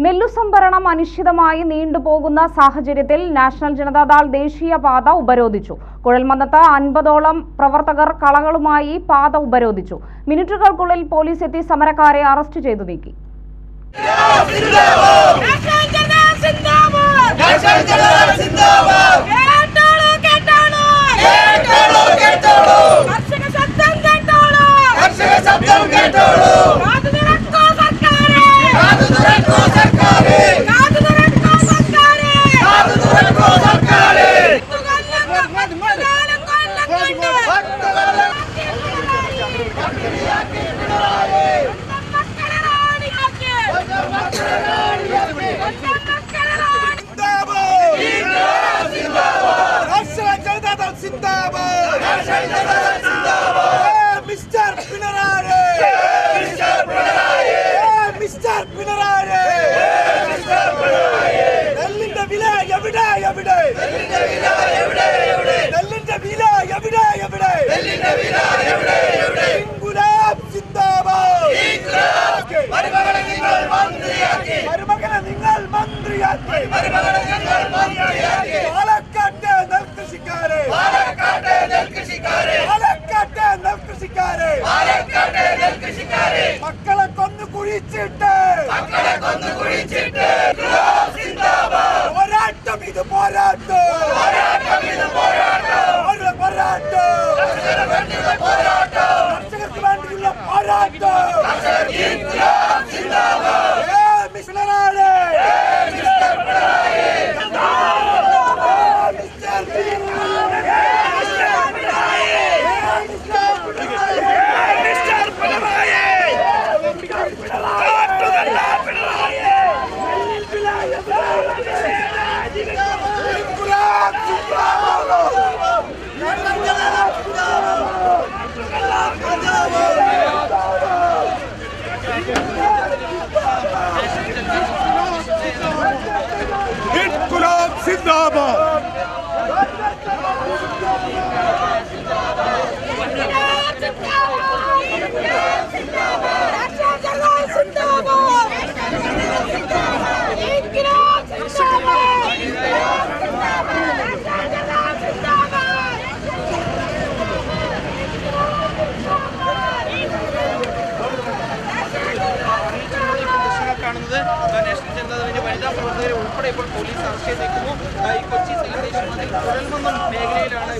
നെല്ലു സംഭരണം അനിശ്ചിതമായി നീണ്ടുപോകുന്ന സാഹചര്യത്തിൽ നാഷണൽ ജനതാദൾ ദേശീയപാത ഉപരോധിച്ചു. കുഴൽമന്നത്ത് അൻപതോളം പ്രവർത്തകർ കളകളുമായി പാത ഉപരോധിച്ചു. മിനിറ്റുകൾക്കുള്ളിൽ പോലീസ് എത്തി സമരക്കാരെ അറസ്റ്റ് ചെയ്തു നീക്കി. ಜೈ കുഴിച്ചിട്ട്. മക്കളെ കൊന്നു കുഴിച്ചിട്ട്. പോരാട്ടം ഇത് പോരാട്ടം. പോരാട്ടം ഇത് പോരാട്ടം. ഒരു പോരാട്ടം. കർഷകർക്ക് വേണ്ടിയുള്ള പോരാട്ടം. सिंगाबाद പ്രവർത്തകരെ ഉൾപ്പെടെ ഇപ്പോൾ പോലീസ് അറസ്റ്റ് ചെയ്തേക്കുന്നു ഈ കൊച്ചി മേഖലയിലാണ്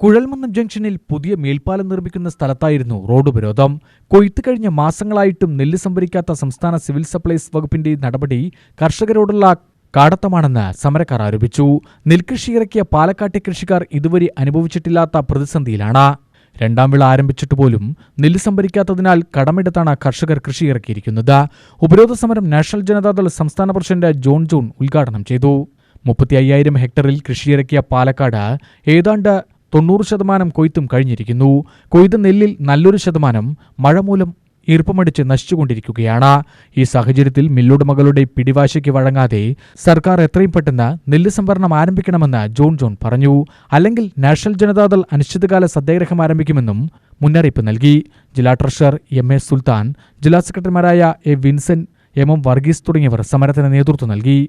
കുഴൽമന്നം ജംഗ്ഷനിൽ പുതിയ മേൽപ്പാലം നിർമ്മിക്കുന്ന സ്ഥലത്തായിരുന്നു റോഡ് ഉപരോധം കൊയ്ത്ത് കഴിഞ്ഞ മാസങ്ങളായിട്ടും നെല്ല് സംഭരിക്കാത്ത സംസ്ഥാന സിവിൽ സപ്ലൈസ് വകുപ്പിന്റെ നടപടി കർഷകരോടുള്ള കാടത്തമാണെന്ന് സമരക്കാർ ആരോപിച്ചു. നെൽകൃഷി ഇറക്കിയ പാലക്കാട്ടെ കൃഷിക്കാർ ഇതുവരെ അനുഭവിച്ചിട്ടില്ലാത്ത പ്രതിസന്ധിയിലാണ്. രണ്ടാം വിള ആരംഭിച്ചിട്ട് പോലും നെല്ല് സംഭരിക്കാത്തതിനാൽ കടമെടുത്താണ് കർഷകർ കൃഷി ഇറക്കിയിരിക്കുന്നത്. ഉപരോധ സമരം നാഷണൽ ജനതാദൾ സംസ്ഥാന പ്രസിഡന്റ് ജോൺ ജോൺ ഉദ്ഘാടനം ചെയ്തു. മുപ്പത്തി അയ്യായിരം ഹെക്ടറിൽ കൃഷിയിറക്കിയ പാലക്കാട് ഏതാണ്ട് തൊണ്ണൂറ് ശതമാനം കൊയ്ത്തും കഴിഞ്ഞിരിക്കുന്നു. കൊയ്ത നെല്ലിൽ നല്ലൊരു ശതമാനം മഴ മൂലം ഈർപ്പമടിച്ച് നശിച്ചുകൊണ്ടിരിക്കുകയാണ്. ഈ സാഹചര്യത്തിൽ മില്ലുടമകളുടെ പിടിവാശിക്ക് വഴങ്ങാതെ സർക്കാർ എത്രയും പെട്ടെന്ന് നെല്ല് സംഭരണം ആരംഭിക്കണമെന്ന് ജോൺ ജോൺ പറഞ്ഞു. അല്ലെങ്കിൽ നാഷണൽ ജനതാദൾ അനിശ്ചിതകാല സത്യാഗ്രഹം ആരംഭിക്കുമെന്നും മുന്നറിയിപ്പ് നൽകി. ജില്ലാ ട്രഷറർ എം എ സുൽത്താൻ ജില്ലാ സെക്രട്ടറിമാരായ A Vincent M M Varghese തുടങ്ങിയവർ സമരത്തിന് നേതൃത്വം നൽകി.